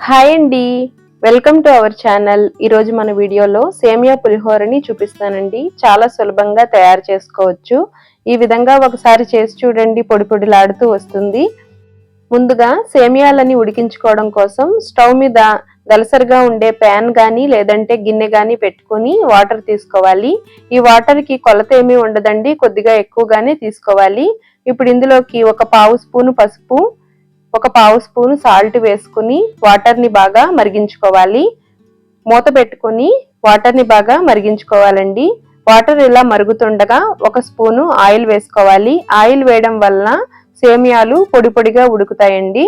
Hi అండి. Welcome to our channel. ఈరోజు మన వీడియోలో సేమియా పులిహోరని చూపిస్తానండి. చాలా సులభంగా తయారు చేసుకోవచ్చు. ఈ విధంగా ఒకసారి చేసి చూడండి పొడి పొడిలాడుతూ వస్తుంది. ముందుగా సేమియాలని ఉడికించుకోవడం కోసం స్టవ్ మీద దలసరిగా ఉండే ప్యాన్ కానీ లేదంటే గిన్నె కానీ పెట్టుకుని వాటర్ తీసుకోవాలి. ఈ వాటర్కి కొలత ఏమీ ఉండదండి. కొద్దిగా ఎక్కువగానే తీసుకోవాలి. ఇప్పుడు ఇందులోకి ఒక పావు స్పూను పసుపు ఒక పావు స్పూన్ సాల్ట్ వేసుకుని వాటర్ని బాగా మరిగించుకోవాలి. మూత పెట్టుకుని వాటర్ని బాగా మరిగించుకోవాలండి. వాటర్ ఇలా మరుగుతుండగా ఒక స్పూను ఆయిల్ వేసుకోవాలి. ఆయిల్ వేయడం వలన సేమియాలు పొడి పొడిగా ఉడుకుతాయండి.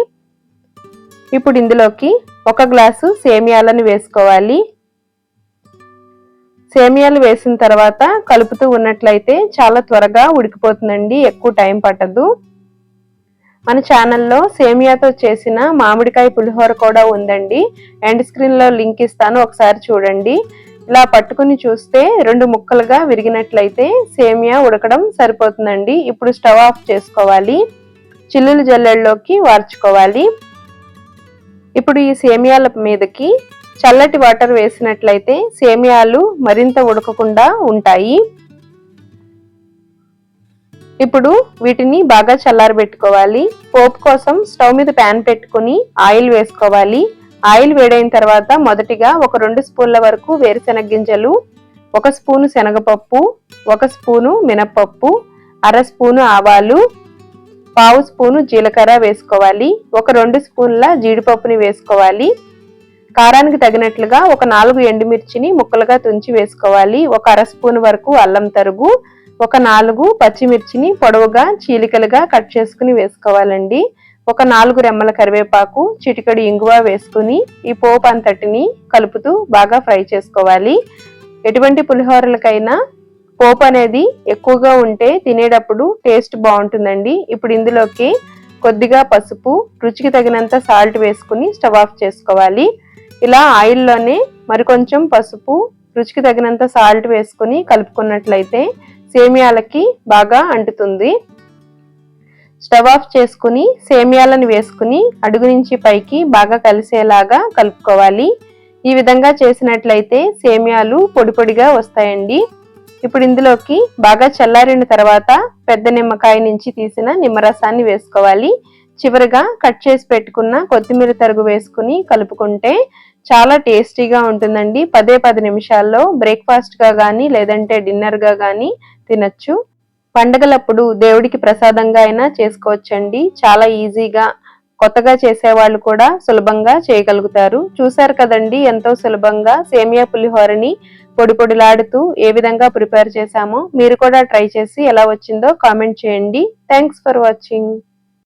ఇప్పుడు ఇందులోకి ఒక గ్లాసు సేమియాలను వేసుకోవాలి. సేమియాలు వేసిన తర్వాత కలుపుతూ ఉన్నట్లయితే చాలా త్వరగా ఉడికిపోతుందండి. ఎక్కువ టైం పట్టదు. మన ఛానల్లో సేమియాతో చేసిన మామిడికాయ పులిహోర కూడా ఉందండి. ఎండ్ స్క్రీన్లో లింక్ ఇస్తాను ఒకసారి చూడండి. ఇలా పట్టుకుని చూస్తే రెండు ముక్కలుగా విరిగినట్లయితే సేమియా ఉడకడం సరిపోతుందండి. ఇప్పుడు స్టవ్ ఆఫ్ చేసుకోవాలి. చిల్లులు జల్లెల్లోకి వార్చుకోవాలి. ఇప్పుడు ఈ సేమియాల మీదకి చల్లటి వాటర్ వేసినట్లయితే సేమియాలు మరింత ఉడకకుండా ఉంటాయి. ఇప్పుడు వీటిని బాగా చల్లారబెట్టుకోవాలి. పోపు కోసం స్టవ్ మీద ప్యాన్ పెట్టుకుని ఆయిల్ వేసుకోవాలి. ఆయిల్ వేడైన తర్వాత మొదటిగా ఒక రెండు స్పూన్ల వరకు వేరుశెనగ గింజలు ఒక స్పూను శనగపప్పు ఒక స్పూను మినప్పప్పు అర స్పూను ఆవాలు పావు స్పూను జీలకర్ర వేసుకోవాలి. ఒక రెండు స్పూన్ల జీడిపప్పుని వేసుకోవాలి. కారానికి తగినట్లుగా ఒక నాలుగు ఎండుమిర్చిని ముక్కలుగా తుంచి వేసుకోవాలి. ఒక అర స్పూన్ వరకు అల్లం తరుగు ఒక నాలుగు పచ్చిమిర్చిని పొడవుగా చీలికలుగా కట్ చేసుకుని వేసుకోవాలండి. ఒక నాలుగు రెమ్మల కరివేపాకు చిటికడి ఇంగువ వేసుకుని ఈ పోపు అంతటిని కలుపుతూ బాగా ఫ్రై చేసుకోవాలి. ఎటువంటి పులిహోరలకైనా పోపు అనేది ఎక్కువగా ఉంటే తినేటప్పుడు టేస్ట్ బాగుంటుందండి. ఇప్పుడు ఇందులోకి కొద్దిగా పసుపు రుచికి తగినంత సాల్ట్ వేసుకుని స్టవ్ ఆఫ్ చేసుకోవాలి. ఇలా ఆయిల్లోనే మరికొంచెం పసుపు రుచికి తగినంత సాల్ట్ వేసుకుని కలుపుకున్నట్లయితే సేమియాలకి బాగా అంటుతుంది. స్టవ్ ఆఫ్ చేసుకుని సేమియాలను వేసుకుని అడుగు నుంచి పైకి బాగా కలిసేలాగా కలుపుకోవాలి. ఈ విధంగా చేసినట్లయితే సేమియాలు పొడి పొడిగా వస్తాయండి. ఇప్పుడు ఇందులోకి బాగా చల్లారిన తర్వాత పెద్ద నిమ్మకాయ నుంచి తీసిన నిమ్మరసాన్ని వేసుకోవాలి. చివరిగా కట్ చేసి పెట్టుకున్న కొత్తిమీర తరుగు వేసుకుని కలుపుకుంటే చాలా టేస్టీగా ఉంటుందండి. పదే పది నిమిషాల్లో బ్రేక్ఫాస్ట్గా కానీ లేదంటే డిన్నర్గా కానీ తినచ్చు. పండగలప్పుడు దేవుడికి ప్రసాదంగా అయినా చేసుకోవచ్చండి. చాలా ఈజీగా కొత్తగా చేసేవాళ్ళు కూడా సులభంగా చేయగలుగుతారు. చూశారు కదండి ఎంతో సులభంగా సేమియా పులిహోరని పొడి పొడిలాడుతూ ఏ విధంగా ప్రిపేర్ చేశామో. మీరు కూడా ట్రై చేసి ఎలా వచ్చిందో కామెంట్ చేయండి. Thanks for watching.